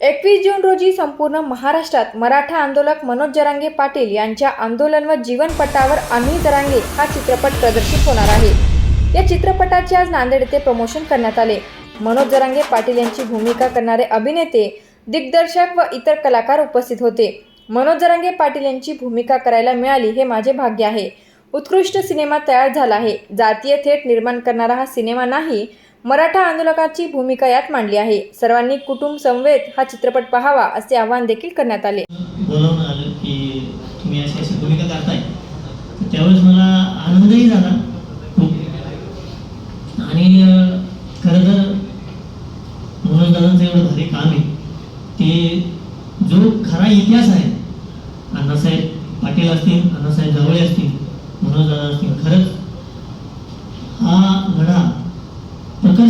एकवीस जून रोजी संपूर्ण महाराष्ट्रात मराठा आंदोलक मनोज जरांगे पाटील यांच्या आंदोलन व जीवनपटावर आम्ही जरांगे हा चित्रपट प्रदर्शित होणार आहे. या चित्रपटाचे आज नांदेड येथे प्रमोशन करण्यात आले. मनोज जरांगे पाटील यांची भूमिका करणारे अभिनेते दिग्दर्शक व इतर कलाकार उपस्थित होते. मनोज जरांगे पाटील यांची भूमिका करायला मिळाली हे माझे भाग्य आहे. उत्कृष्ट सिनेमा तयार झाला आहे. जातीय थेट निर्माण करणारा हा सिनेमा नाही मराठा आंदोलकाची भूमिका यात मांडली आहे. सर्वांनी कुटुंब समवेत हा चित्रपट पाहावा असे आवाहन देखील करण्यात आले. बोलावून आलं की तुम्ही अशी अशी भूमिका करताय. त्यावेळेस मला आनंदही झाला. खूप. आणि खरं तर म्हणून दादांचं एवढं भारी काम आहे. ते जो खरा इतिहास आहे अण्णासाहेब पाटील असतील अण्णासाहेब जवळे असतील मनोज दादा असतील खरंच हा लढा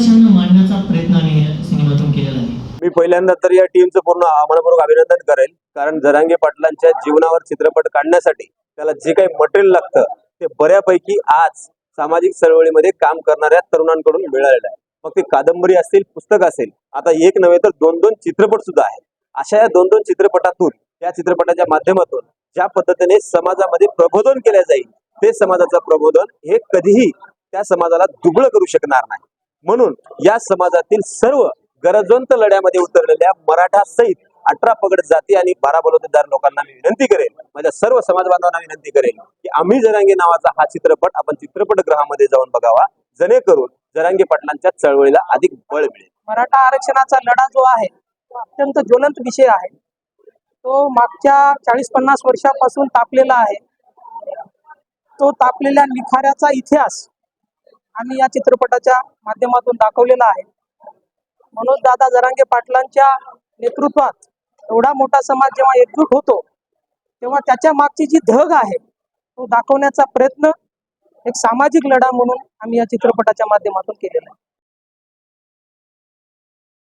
प्रकर्षानं मांडण्याचा प्रयत्न आम्ही सिनेमातून केलेला आहे. मी पहिल्यांदा तर या टीमचं पूर्ण मनपूर्वक अभिनंदन करेल. कारण जरांगे पाटलांच्या जीवनावर चित्रपट काढण्यासाठी त्याला जे काही मटेरियल लागतं ते बऱ्यापैकी आज सामाजिक चळवळीमध्ये काम करणाऱ्या तरुणांकडून मिळालेलं आहे. मग ते कादंबरी असतील पुस्तक असेल आता एक नव्हे तर दोन दोन चित्रपट सुद्धा आहेत. अशा या दोन दोन चित्रपटातून या चित्रपटाच्या माध्यमातून ज्या पद्धतीने समाजामध्ये प्रबोधन केले जाईल ते समाजाचं प्रबोधन हे कधीही त्या समाजाला दुबळं करू शकणार नाही. म्हणून या समाजातील सर्व गरजवंत लढ्यामध्ये उतरलेल्या मराठा सहित अठरा पगड जाती आणि बारा बलुतेदार लोकांना मी विनंती करेन माझ्या सर्व समाज बांधवांना विनंती करेन की आम्ही जरांगे नावाचा हा चित्रपट आपण चित्रपटगृहामध्ये जाऊन बघावा जेणेकरून जरांगे पाटलांच्या चळवळीला अधिक बळ मिळेल. मराठा आरक्षणाचा लढा जो आहे तो अत्यंत ज्वलंत विषय आहे. तो मागच्या चाळीस पन्नास वर्षापासून तापलेला आहे. तो तापलेल्या निखाऱ्याचा इतिहास आम्ही या चित्रपटाच्या माध्यमातून दाखवलेला आहे. म्हणून दादा जरांगे पाटलांच्या नेतृत्वात एवढा मोठा समाज जेव्हा एकजूट होतो तेव्हा त्याच्या मागची जी धग आहे तो दाखवण्याचा प्रयत्न एक सामाजिक लढा म्हणून आम्ही या चित्रपटाच्या माध्यमातून केलेला आहे.